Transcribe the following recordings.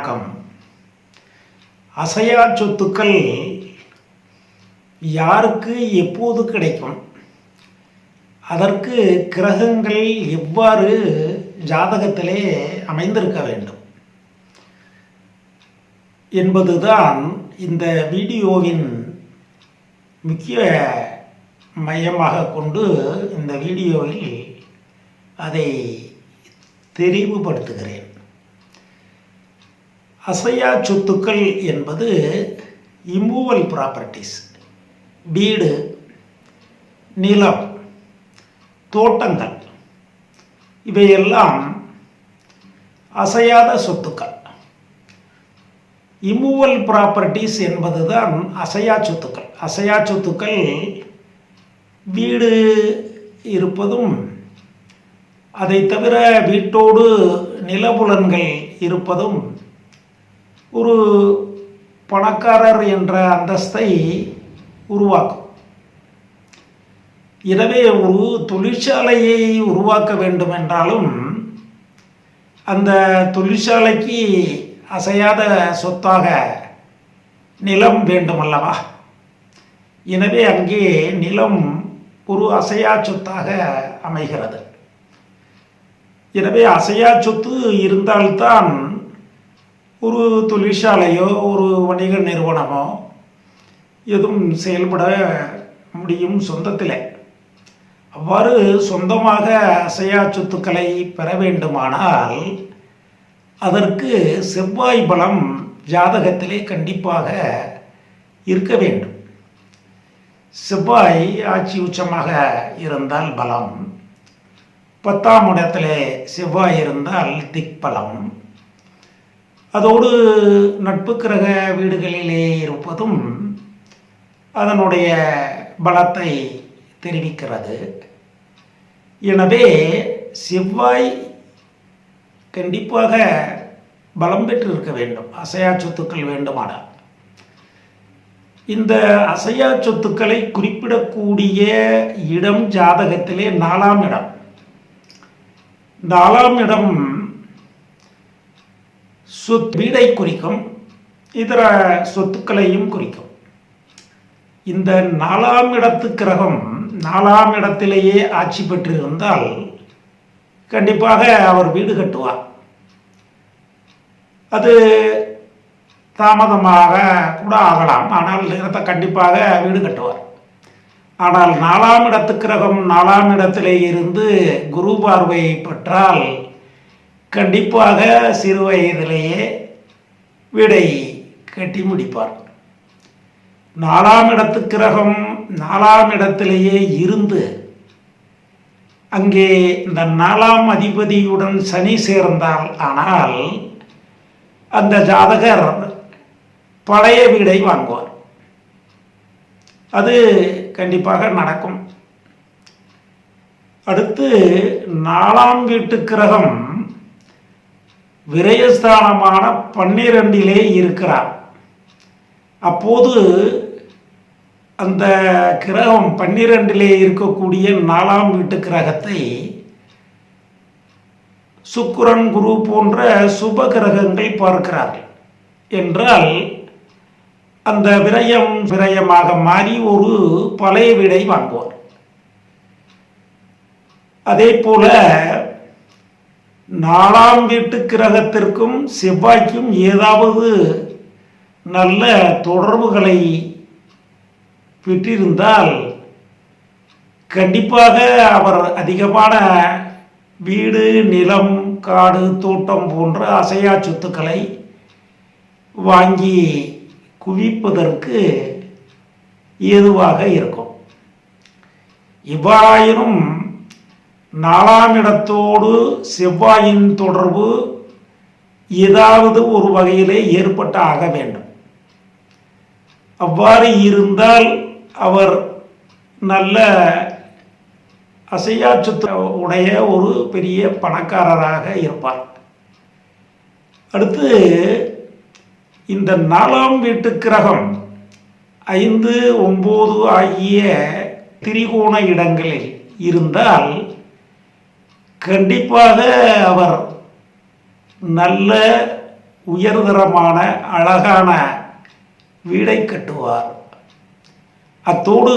வணக்கம். அசையா சொத்துக்கள் யாருக்கு எப்போது கிடைக்கும்? அதற்கு கிரகங்கள் எவ்வாறு ஜாதகத்திலே அமைந்திருக்க வேண்டும்? என்பதுதான் இந்த வீடியோவின் முக்கிய மையமாக கொண்டு இந்த வீடியோவில் அதை தெரிவுபடுத்துகிறேன். அசையா சொத்துக்கள் என்பது இம்மூவல் ப்ராப்பர்ட்டிஸ் வீடு நிலம் தோட்டங்கள் இவையெல்லாம் அசையாத சொத்துக்கள். இம்மூவல் ப்ராப்பர்ட்டிஸ் என்பதுதான் அசையா சொத்துக்கள். அசையா சொத்துக்கள் வீடு இருப்பதும் அதை தவிர வீட்டோடு நிலபுலன்கள் இருப்பதும் ஒரு பணக்காரர் என்ற அந்தஸ்தை உருவாக்கும். எனவே ஒரு தொழிற்சாலையை உருவாக்க வேண்டும் என்றாலும் அந்த தொழிற்சாலைக்கு அசையாத சொத்தாக நிலம் வேண்டுமல்லவா? எனவே அங்கே நிலம் ஒரு அசையா சொத்தாக அமைகிறது. எனவே அசையா சொத்து இருந்தால்தான் ஒரு தொழிற்சாலையோ ஒரு வணிக நிறுவனமோ எதுவும் செயல்பட முடியும் சொந்தத்தில். அவ்வாறு சொந்தமாக அசையா சொத்துக்களை பெற வேண்டுமானால் அதற்கு செவ்வாய் பலம் ஜாதகத்திலே கண்டிப்பாக இருக்க வேண்டும். செவ்வாய் ஆட்சி உச்சமாக இருந்தால் பலம். பத்தாம் இடத்திலே செவ்வாய் இருந்தால் திக்பலம். அதோடு நட்பு கிரக வீடுகளிலே இருப்பதும் அதனுடைய பலத்தை தெரிவிக்கிறது. எனவே செவ்வாய் கண்டிப்பாக பலம் பெற்று இருக்க வேண்டும். அசையா சொத்துக்கள் வேண்டுமானால். இந்த அசையா சொத்துக்களை குறிப்பிடக்கூடிய இடம் ஜாதகத்திலே நாலாம் இடம். நாலாம் இடம் சொத் வீடை குறிக்கும் இதர சொத்துக்களையும் குறிக்கும். இந்த நாலாம் இடத்து கிரகம் நாலாம் இடத்திலேயே ஆட்சி பெற்றிருந்தால் கண்டிப்பாக அவர் வீடு கட்டுவார். அது தாமதமாக கூட ஆகலாம். ஆனால் இடத்தை கண்டிப்பாக வீடு கட்டுவார். ஆனால் நாலாம் இடத்து கிரகம் நாலாம் இடத்திலே இருந்து குரு பார்வை பெற்றால் கண்டிப்பாக சிறு வயதிலேயே வீடை கட்டி முடிப்பார். நாலாம் இடத்து கிரகம் நாலாம் இடத்திலேயே இருந்து அங்கே இந்த நாலாம் அதிபதியுடன் சனி சேர்ந்தால் ஆனால் அந்த ஜாதகர் பழைய வீடை வாங்குவார். அது கண்டிப்பாக நடக்கும். அடுத்து நாலாம் வீட்டு கிரகம் விரயஸ்தானமான பன்னிரண்டிலே இருக்கிறார். அப்போது அந்த கிரகம் பன்னிரண்டிலே இருக்கக்கூடிய நாலாம் வீட்டு கிரகத்தை சுக்கிரன் குரு போன்ற சுப கிரகங்கள் பார்க்கிறார்கள். என்றால் அந்த விரயம் விரயமாக மாறி ஒரு பழைய வீடை வாங்குவார். அதே போல நாலாம் வீட்டு கிரகத்திற்கும் செவ்வாய்க்கும் ஏதாவது நல்ல தொடர்புகளை பெற்றிருந்தால் கண்டிப்பாக அவர் அதிகமான வீடு நிலம் காடு தோட்டம் போன்ற அசையா சொத்துக்களை வாங்கி குவிப்பதற்கு ஏதுவாக இருக்கும். இவ்வாறாயினும் நாலாம் இடத்தோடு செவ்வாயின் தொடர்பு ஏதாவது ஒரு வகையிலே ஏற்பட்டு ஆக வேண்டும். அவ்வாறு இருந்தால் அவர் நல்ல அசையா உடைய ஒரு பெரிய பணக்காரராக இருப்பார். அடுத்து இந்த நாலாம் வீட்டு கிரகம் ஐந்து ஒம்பது ஆகிய திரிகோண இடங்களில் இருந்தால் கண்டிப்பாக அவர் நல்ல உயர்தரமான அழகான வீடை கட்டுவார். அத்தோடு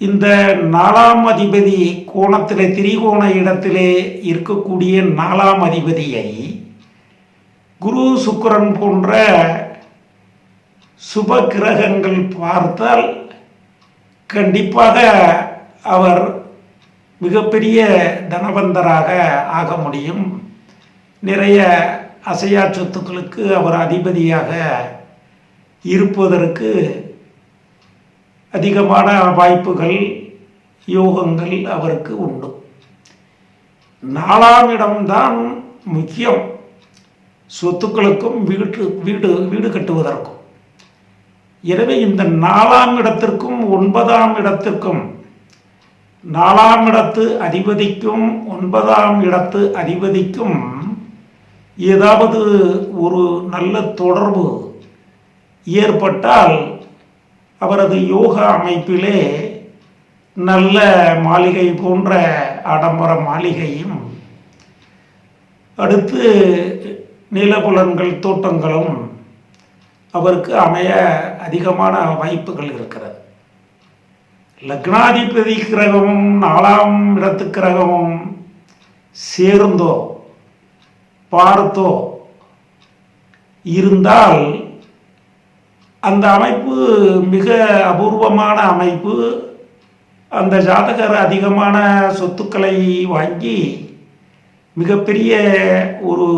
இந்த நாலாம் அதிபதி கோணத்திலே திரிகோண இடத்திலே இருக்கக்கூடிய நாலாம் அதிபதியை குரு சுக்கரன் போன்ற சுப கிரகங்கள் பார்த்தால் கண்டிப்பாக அவர் மிகப்பெரிய தனவந்தராக ஆக முடியும். நிறைய அசையா சொத்துக்களுக்கு அவர் அதிபதியாக இருப்பதற்கு அதிகமான வாய்ப்புகள் யோகங்கள் அவருக்கு உண்டு. நாலாம் இடம்தான் முக்கியம். சொத்துக்களுக்கும் வீட்டு வீடு வீடு கட்டுவதற்கும். எனவே இந்த நாலாம் இடத்திற்கும் ஒன்பதாம் இடத்திற்கும் நாலாம் இடத்து அதிபதிக்கும் ஒன்பதாம் இடத்து அதிபதிக்கும் ஏதாவது ஒரு நல்ல தொடர்பு ஏற்பட்டால் அவரது யோகா அமைப்பிலே நல்ல மாளிகை போன்ற ஆடம்பர மாளிகையும் அடுத்து நிலபுலன்கள் தோட்டங்களும் அவருக்கு அமைய அதிகமான வாய்ப்புகள் இருக்கிறது. லக்னாதிபதி கிரகமும் நாலாம் இடத்து கிரகமும் சேர்ந்தோ பார்த்தோ இருந்தால் அந்த அமைப்பு மிக அபூர்வமான அமைப்பு. அந்த ஜாதகர் அதிகமான சொத்துக்களை வாங்கி மிகப்பெரிய ஒரு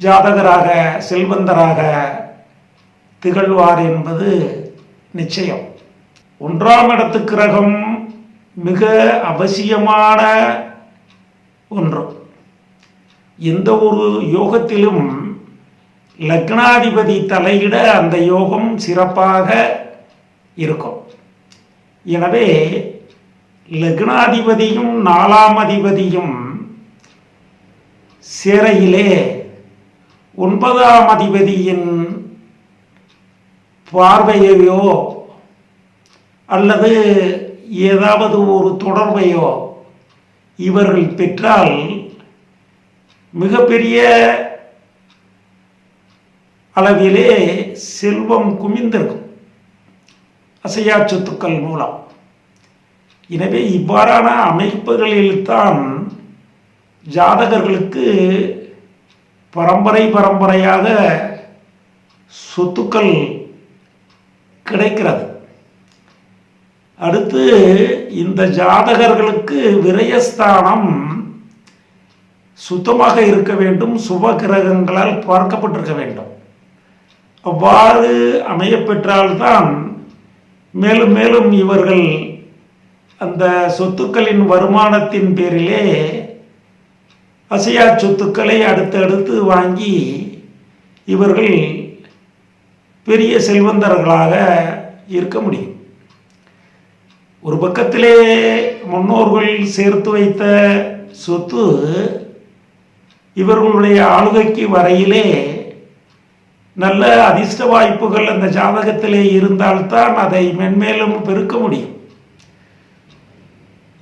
ஜாதகராக செல்வந்தராக திகழ்வார் என்பது நிச்சயம். ஒன்றாம் இடத்து கிரகம் மிக அவசியமான ஒன்று. எந்த ஒரு யோகத்திலும் லக்னாதிபதி தலையிட அந்த யோகம் சிறப்பாக இருக்கும். எனவே லக்னாதிபதியும் நாலாம் அதிபதியும் சிறையிலே ஒன்பதாம் அதிபதியின் பார்வையையோ அல்லது ஏதாவது ஒரு தொடர்பையோ இவர்கள் பெற்றால் மிகப்பெரிய அளவிலே செல்வம் குமிந்திருக்கும். அசையா சொத்துக்கள் மூலம். எனவே இவ்வாறான அமைப்புகளில்தான் ஜாதகர்களுக்கு பரம்பரை பரம்பரையாக சொத்துக்கள் கிடைக்கிறது. அடுத்து இந்த ஜாதகர்களுக்கு விரயஸ்தானம் சுத்தமாக இருக்க வேண்டும் சுப கிரகங்களால் பார்க்கப்பட்டிருக்க வேண்டும். அவ்வாறு அமையப்பெற்றால்தான் மேலும் மேலும் இவர்கள் அந்த சொத்துக்களின் வருமானத்தின் பேரிலே அசையா சொத்துக்களை அடுத்தடுத்து வாங்கி இவர்கள் பெரிய செல்வந்தர்களாக இருக்க முடியும். ஒரு பக்கத்திலே முன்னோர்கள் சேர்த்து வைத்த சொத்து இவர்களுடைய ஆளுகைக்கு வரையிலே நல்ல அதிர்ஷ்ட வாய்ப்புகள் அந்த ஜாதகத்திலே இருந்தால்தான் அதை மென்மேலும் பெருக்க முடியும்.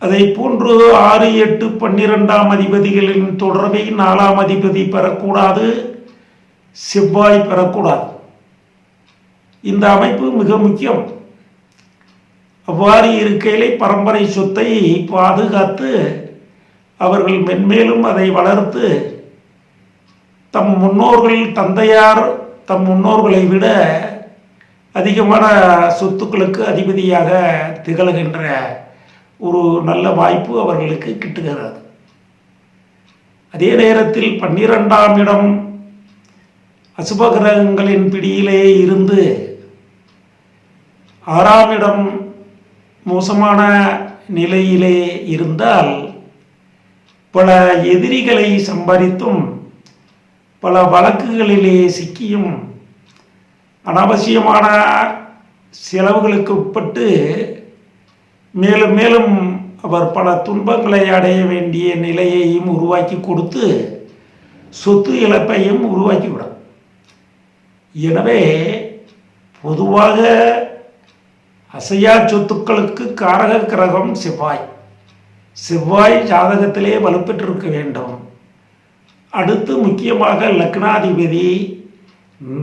அதை போன்று ஆறு எட்டு பன்னிரெண்டாம் அதிபதிகளின் தொடர்பை நாலாம் அதிபதி பெறக்கூடாது செவ்வாய் பெறக்கூடாது. இந்த அமைப்பு மிக முக்கியம். அவ்வாறு இருக்கையிலே பரம்பரை சொத்தை பாதுகாத்து அவர்கள் மென்மேலும் அதை வளர்த்து தம் முன்னோர்கள் தந்தையார் தம் முன்னோர்களை விட அதிகமான சொத்துக்களுக்கு அதிபதியாக திகழ்கின்ற ஒரு நல்ல வாய்ப்பு அவர்களுக்கு கிட்டுகிறது. அதே நேரத்தில் பன்னிரெண்டாம் இடம் அசுபகிரகங்களின் பிடியிலே இருந்து ஆறாம் இடம் மோசமான நிலையிலே இருந்தால் பல எதிரிகளை சம்பாதித்தும் பல வழக்குகளிலே சிக்கியும் அனாவசியமான செலவுகளுக்கு உட்பட்டு மேலும் மேலும் அவர் பல துன்பங்களை அடைய வேண்டிய நிலையையும் உருவாக்கி கொடுத்து சொத்து இழப்பையும் உருவாக்கிவிடும். எனவே பொதுவாக அசையா சொத்துக்களுக்கு காரக கிரகம் செவ்வாய். செவ்வாய் ஜாதகத்திலே வலுப்பெற்றிருக்க வேண்டும். அடுத்து முக்கியமாக லக்னாதிபதி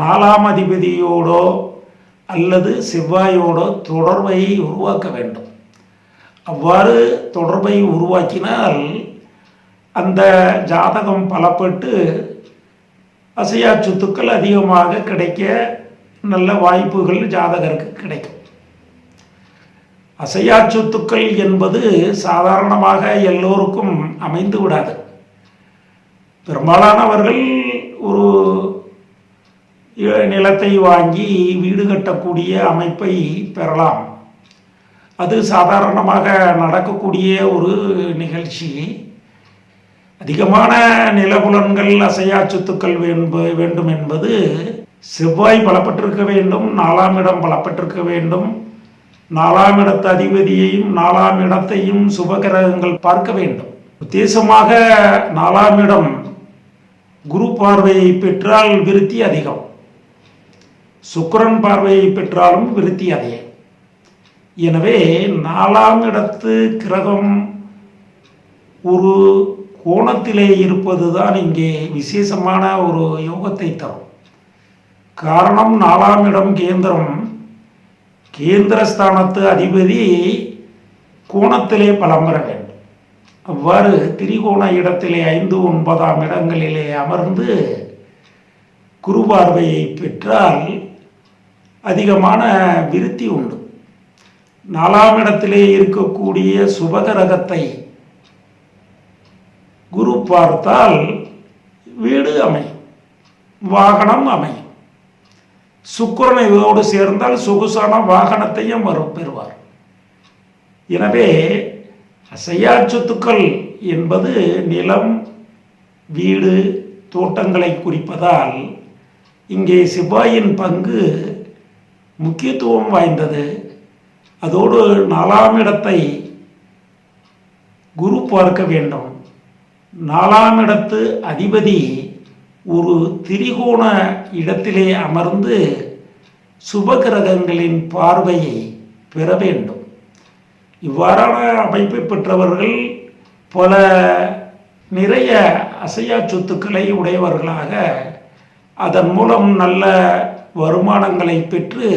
நாலாம் அதிபதியோடோ அல்லது செவ்வாயோடோ தொடர்பை உருவாக்க வேண்டும். அவ்வாறு தொடர்பை உருவாக்கினால் அந்த ஜாதகம் பலப்பட்டு அசையா சொத்துக்கள் அதிகமாக கிடைக்க நல்ல வாய்ப்புகள் ஜாதகருக்கு கிடைக்கும். அசையா சொத்துக்கள் என்பது சாதாரணமாக எல்லோருக்கும் அமைந்து விடாது. பெரும்பாலானவர்கள் ஒரு நிலத்தை வாங்கி வீடு கட்டக்கூடிய அமைப்பை பெறலாம். அது சாதாரணமாக நடக்கக்கூடிய ஒரு நிகழ்ச்சி. அதிகமான நிலபுலன்கள் அசையா சொத்துக்கள் வேண்டும் என்பது செவ்வாய் பலப்பட்டிருக்க வேண்டும் நாலாம் இடம் பலப்பட்டிருக்க வேண்டும். நாலாம் இடத்து அதிபதியையும் நாலாம் இடத்தையும் சுபகிரகங்கள் பார்க்க வேண்டும். உத்தேசமாக நாலாம் இடம் குரு பார்வையை பெற்றால் விருத்தி அதிகம். சுக்கரன் பார்வையை பெற்றாலும் விருத்தி அதிகம். எனவே நாலாம் இடத்து கிரகம் ஒரு கோணத்திலே இருப்பது தான் இங்கே விசேஷமான ஒரு யோகத்தை தரும். காரணம் நாலாம் இடம் கேந்திரம். கேந்திரஸ்தானத்து அதிபதி கோணத்திலே பலம் பெற வேண்டும். அவ்வாறு திரிகோண இடத்திலே ஐந்து ஒன்பதாம் இடங்களிலே அமர்ந்து குருபார்வையை பெற்றால் அதிகமான விருத்தி உண்டு. நாலாம் இடத்திலே இருக்கக்கூடிய சுபகரகத்தை குரு பார்த்தால் வீடு அமையும் வாகனம் அமையும். சுக்கரன் இதோடு சேர்ந்தால் சொகுசான வாகனத்தையும் வரும் பெறுவார். எனவே அசையா சொத்துக்கள் என்பது நிலம் வீடு தோட்டங்களை குறிப்பதால் இங்கே செவ்வாயின் பங்கு முக்கியத்துவம் வாய்ந்தது. அதோடு நாலாம் இடத்தை குரு பார்க்க வேண்டும். நாலாம் இடத்து அதிபதி ஒரு திரிகோண இடத்திலே அமர்ந்து சுபகிரகங்களின் பார்வையை பெற வேண்டும். இவ்வாறான அமைப்பை பெற்றவர்கள் பல நிறைய அசையா சொத்துக்களை உடையவர்களாக அதன் மூலம் நல்ல வருமானங்களை பெற்று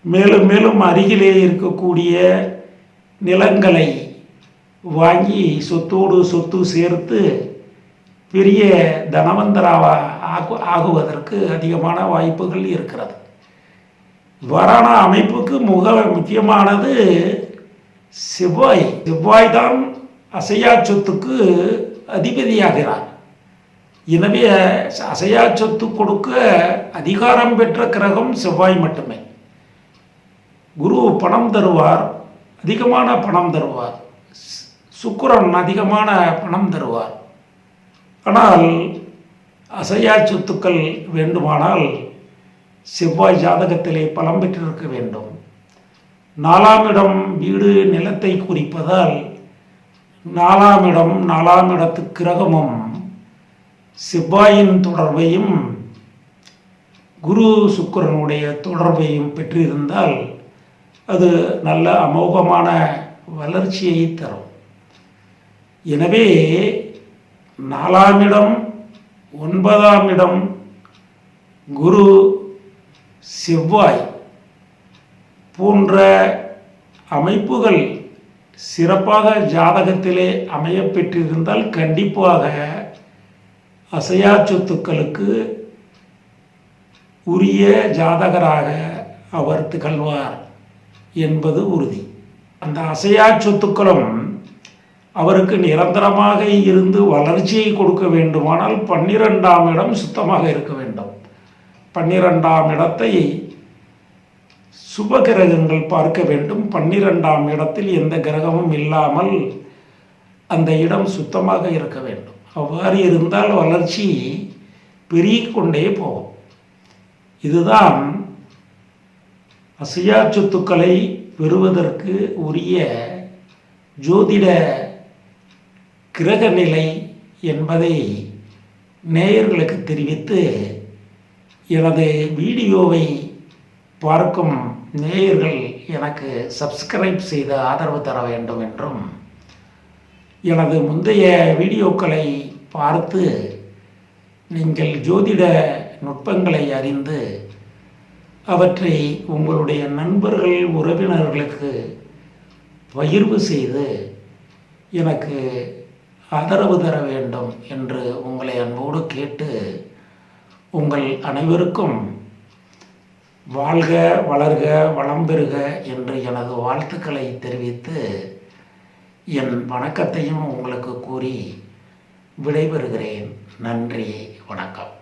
மேலும் மேலும் அருகிலே இருக்கக்கூடிய நிலங்களை வாங்கி சொத்தோடு சொத்து சேர்த்து பெரிய தனவந்தராக ஆகு ஆகுவதற்கு அதிகமான வாய்ப்புகள் இருக்கிறது. இவ்வாறான அமைப்புக்கு முக முக்கியமானது செவ்வாய். செவ்வாய் தான் அசையா சொத்துக்கு அதிபதியாகிறார். எனவே அசையா சொத்து கொடுக்க அதிகாரம் பெற்ற கிரகம் செவ்வாய் மட்டுமே. குரு பணம் தருவார் அதிகமான பணம் தருவார். சுக்கரன் அதிகமான பணம் தருவார். ஆனால் அசையா சொத்துக்கள் வேண்டுமானால் செவ்வாய் ஜாதகத்திலே பலம் பெற்றிருக்க வேண்டும். நாலாம் இடம் வீடு நிலத்தை குறிப்பதால் நாலாம் இடம் நாலாம் இடத்து கிரகமும் செவ்வாயின் தொடர்பையும் குரு சுக்கிரனுடைய தொடர்பையும் பெற்றிருந்தால் அது நல்ல அமோகமான வளர்ச்சியை தரும். எனவே நாலாம் இடம் ஒன்பதாம் இடம் குரு செவ்வாய் போன்ற அமைப்புகள் சிறப்பாக ஜாதகத்திலே அமையப்பெற்றிருந்தால் கண்டிப்பாக அசையா சொத்துக்களுக்கு உரிய ஜாதகராக அவர் திகழ்வார் என்பது உறுதி. அந்த அசையா சொத்துக்களும் அவருக்கு நிரந்தரமாக இருந்து வளர்ச்சியை கொடுக்க வேண்டுமானால் பன்னிரெண்டாம் இடம் சுத்தமாக இருக்க வேண்டும். பன்னிரெண்டாம் இடத்தை சுப கிரகங்கள் பார்க்க வேண்டும். பன்னிரெண்டாம் இடத்தில் எந்த கிரகமும் இல்லாமல் அந்த இடம் சுத்தமாக இருக்க வேண்டும். அவ்வாறு இருந்தால் வளர்ச்சி பெருகிக்கொண்டே போகும். இதுதான் அசையா சொத்துக்களை பெறுவதற்கு உரிய ஜோதிட கிரக நிலை என்பதை நேயர்களுக்கு தெரிவித்து எனது வீடியோவை பார்க்கும் நேயர்கள் எனக்கு சப்ஸ்கிரைப் செய்து ஆதரவு தர வேண்டும் என்றும் எனது முந்தைய வீடியோக்களை பார்த்து நீங்கள் ஜோதிட நுட்பங்களை அறிந்து அவற்றை உங்களுடைய நண்பர்கள் உறவினர்களுக்கு பகிர்வு செய்து எனக்கு ஆதரவு தர வேண்டும் என்று உங்களை அன்போடு கேட்டு உங்கள் அனைவருக்கும் வாழ்க வளர்க வளம் பெறுக என்று எனது வாழ்த்துக்களை தெரிவித்து என் வணக்கத்தையும் உங்களுக்கு கூறி விடைபெறுகிறேன். நன்றி வணக்கம்.